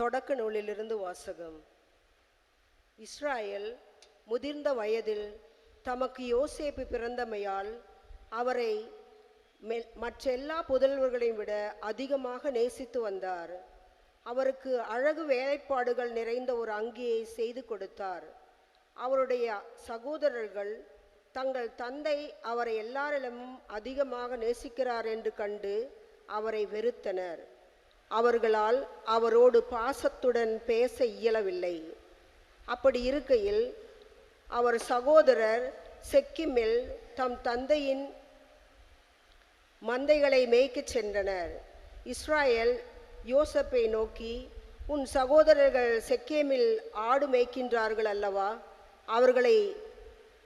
தொடக்க நூலிலிருந்து வாசகம். இஸ்ராயேல் முதிர்ந்த வயதில் தமக்கு யோசேப்பு பிறந்தமையால் அவரை மற்ற எல்லா புதல்வர்களையும் விட அதிகமாக நேசித்து வந்தார். அவருக்கு அழகு வேலைப்பாடுகள் நிறைந்த ஒரு அங்கியை செய்து கொடுத்தார். அவருடைய சகோதரர்கள் தங்கள் தந்தை அவரை எல்லாரிடமும் அதிகமாக நேசிக்கிறார் என்று கண்டு அவரை வெறுத்தனர். அவர்களால் அவரோடு பாசத்துடன் பேச இயலவில்லை. அப்படி இருக்கையில் அவர் சகோதரர் செக்கிமில் தம் தந்தையின் மந்தைகளை மேய்க்கச் சென்றனர். இஸ்ராயல் யோசப்பை நோக்கி உன் சகோதரர்கள் செக்கேமில் ஆடு மேய்க்கின்றார்கள் அல்லவா? அவர்களை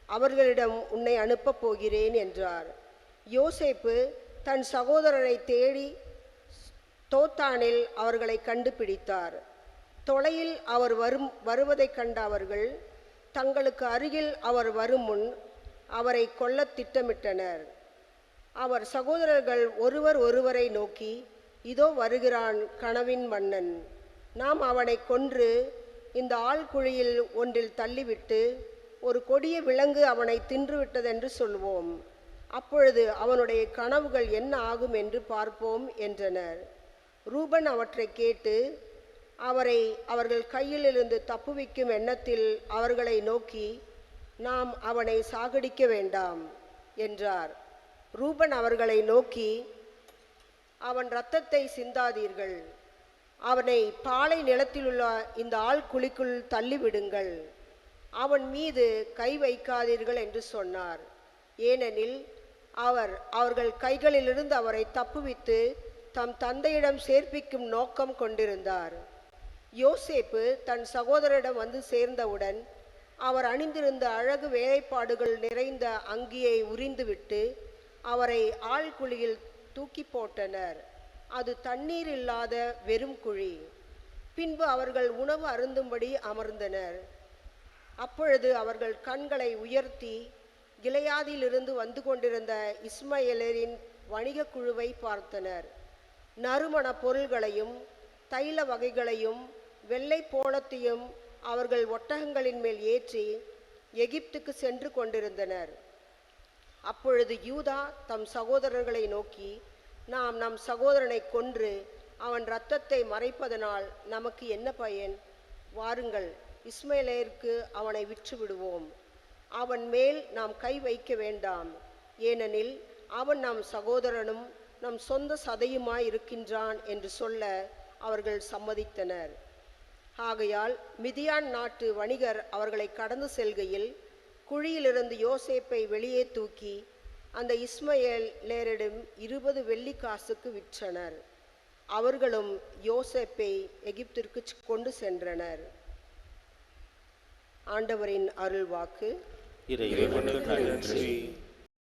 அவர்களிடம் உன்னை அனுப்பப் போகிறேன் என்றார். யோசேப்பு தன் சகோதரரை தேடி தோத்தானில் அவர்களை கண்டுபிடித்தார். தொலையில் அவர் வரும் வருவதைக் கண்ட அவர்கள் தங்களுக்கு அருகில் அவர் வரும் முன் அவரை கொல்ல திட்டமிட்டனர். அவர் சகோதரர்கள் ஒருவர் ஒருவரை நோக்கி இதோ வருகிறான் கனவின் மன்னன். நாம் அவனை கொன்று இந்த ஆழ்குழியில் ஒன்றில் தள்ளிவிட்டு ஒரு கொடிய விலங்கு அவனை தின்றுவிட்டதென்று சொல்வோம். அப்பொழுது அவனுடைய கனவுகள் என்ன ஆகும் என்று பார்ப்போம் என்றனர். ரூபன் அவற்றை கேட்டு அவரை அவர்கள் கையிலிருந்து தப்புவிக்கும் எண்ணத்தில் அவர்களை நோக்கி நாம் அவனை சாகடிக்க வேண்டாம் என்றார். ரூபன் அவர்களை நோக்கி அவன் இரத்தத்தை சிந்தாதீர்கள். அவனை பாலை நிலத்திலுள்ள இந்த ஆழ்குழிக்குள் தள்ளிவிடுங்கள். அவன் மீது கை வைக்காதீர்கள் என்று சொன்னார். ஏனெனில் அவர் அவர்கள் கைகளிலிருந்து அவரை தப்புவித்து தம் தந்தையிடம் சேர்ப்பிக்கும் நோக்கம் கொண்டிருந்தார். யோசேப்பு தன் சகோதரரிடம் வந்து சேர்ந்தவுடன் அவர் அணிந்திருந்த அழகு வேலைப்பாடுகள் நிறைந்த அங்கியை உரிந்துவிட்டு அவரை ஆள்குழியில் தூக்கி போட்டனர். அது தண்ணீர் இல்லாத வெறும் குழி. பின்பு அவர்கள் உணவு அருந்தும்படி அமர்ந்தனர். அப்பொழுது அவர்கள் கண்களை உயர்த்தி கிளையாதிலிருந்து வந்து கொண்டிருந்த இஸ்மயலரின் வணிகக் குழுவை பார்த்தனர். நறுமண பொருள்களையும் தைல வகைகளையும் வெள்ளை போளத்தையும் அவர்கள் ஒட்டகங்களின் மேல் ஏற்றி எகிப்துக்கு சென்று கொண்டிருந்தனர். அப்பொழுது யூதா தம் சகோதரர்களை நோக்கி நாம் நம் சகோதரனை கொன்று அவன் இரத்தத்தை மறைப்பதனால் நமக்கு என்ன பயன்? வாருங்கள் இஸ்மேலேருக்கு அவனை விற்று விடுவோம் அவன் மேல் நாம் கை வைக்க வேண்டாம். ஏனெனில் அவன் நம் சகோதரனும் நம் சொந்த சதையுமாய் இருக்கின்றான் என்று சொல்ல அவர்கள் சம்மதித்தனர். ஆகையால் மிதியான் நாட்டு வணிகர் அவர்களை கடந்து செல்கையில் குழியிலிருந்து யோசேப்பை வெளியே தூக்கி அந்த இஸ்மயேலரிடம் இருபது வெள்ளி காசுக்கு விற்றனர். அவர்களும் யோசேப்பை எகிப்திற்கு கொண்டு சென்றனர். ஆண்டவரின் அருள்வாக்கு. இறைவனுக்கு நன்றி.